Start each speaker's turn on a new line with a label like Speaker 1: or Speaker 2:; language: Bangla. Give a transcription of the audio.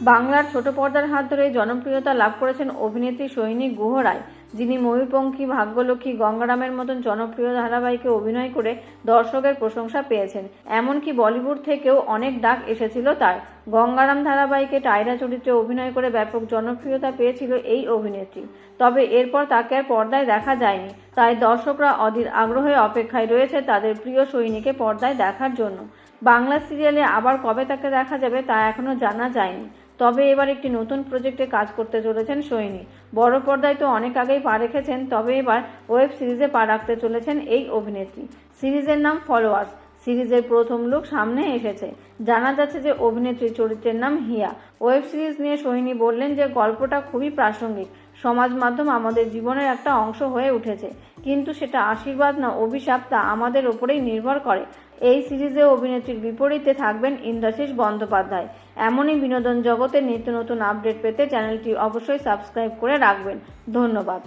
Speaker 1: বাংলার ছোট পর্দার হাত ধরে জনপ্রিয়তা লাভ করেছেন অভিনেত্রী সৈনিক গুহ রায় যিনি ময়ূরপঙ্খী, ভাগ্যলক্ষ্মী, গঙ্গারামের মতন জনপ্রিয় ধারাবাহিকে অভিনয় করে দর্শকের প্রশংসা পেয়েছেন। এমনকি বলিউড থেকেও অনেক ডাক এসেছিল তার। গঙ্গারাম ধারাবাহিকে টায়রা চরিত্রে অভিনয় করে ব্যাপক জনপ্রিয়তা পেয়েছিল এই অভিনেত্রী। তবে এরপর তাকে আর পর্দায় দেখা যায়নি। তাই দর্শকরা অধীর আগ্রহে অপেক্ষায় রয়েছে তাদের প্রিয় সৈনিকে পর্দায় দেখার জন্য। বাংলা সিরিয়ালে আবার কবে তাকে দেখা যাবে তা এখনও জানা যায়নি। তবে এবার একটি নতুন প্রজেক্টে কাজ করতে চলেছেন সৈনী বড় পর্দায় তো অনেক আগেই পা রেখেছেন, তবে এবার ওয়েব সিরিজে পা রাখতে চলেছেন এই অভিনেত্রী। সিরিজের নাম ফলোয়ার্স। সিরিজের প্রথম লুক সামনে এসেছে। জানা যাচ্ছে যে অভিনেত্রী চরিত্রের নাম হিয়া। ওয়েব সিরিজ নিয়ে সোহিনী বললেন যে গল্পটা খুবই প্রাসঙ্গিক। সমাজ মাধ্যম আমাদের জীবনের একটা অংশ হয়ে উঠেছে। কিন্তু সেটা আশীর্বাদ না অভিশাপ তা আমাদের ওপরেই নির্ভর করে। এই সিরিজে অভিনেত্রীর বিপরীতে থাকবেন ইন্দ্রাশিস বন্দ্যোপাধ্যায়। এমনই বিনোদন জগতের নিত্য নতুন আপডেট পেতে চ্যানেলটি অবশ্যই সাবস্ক্রাইব করে রাখবেন। ধন্যবাদ।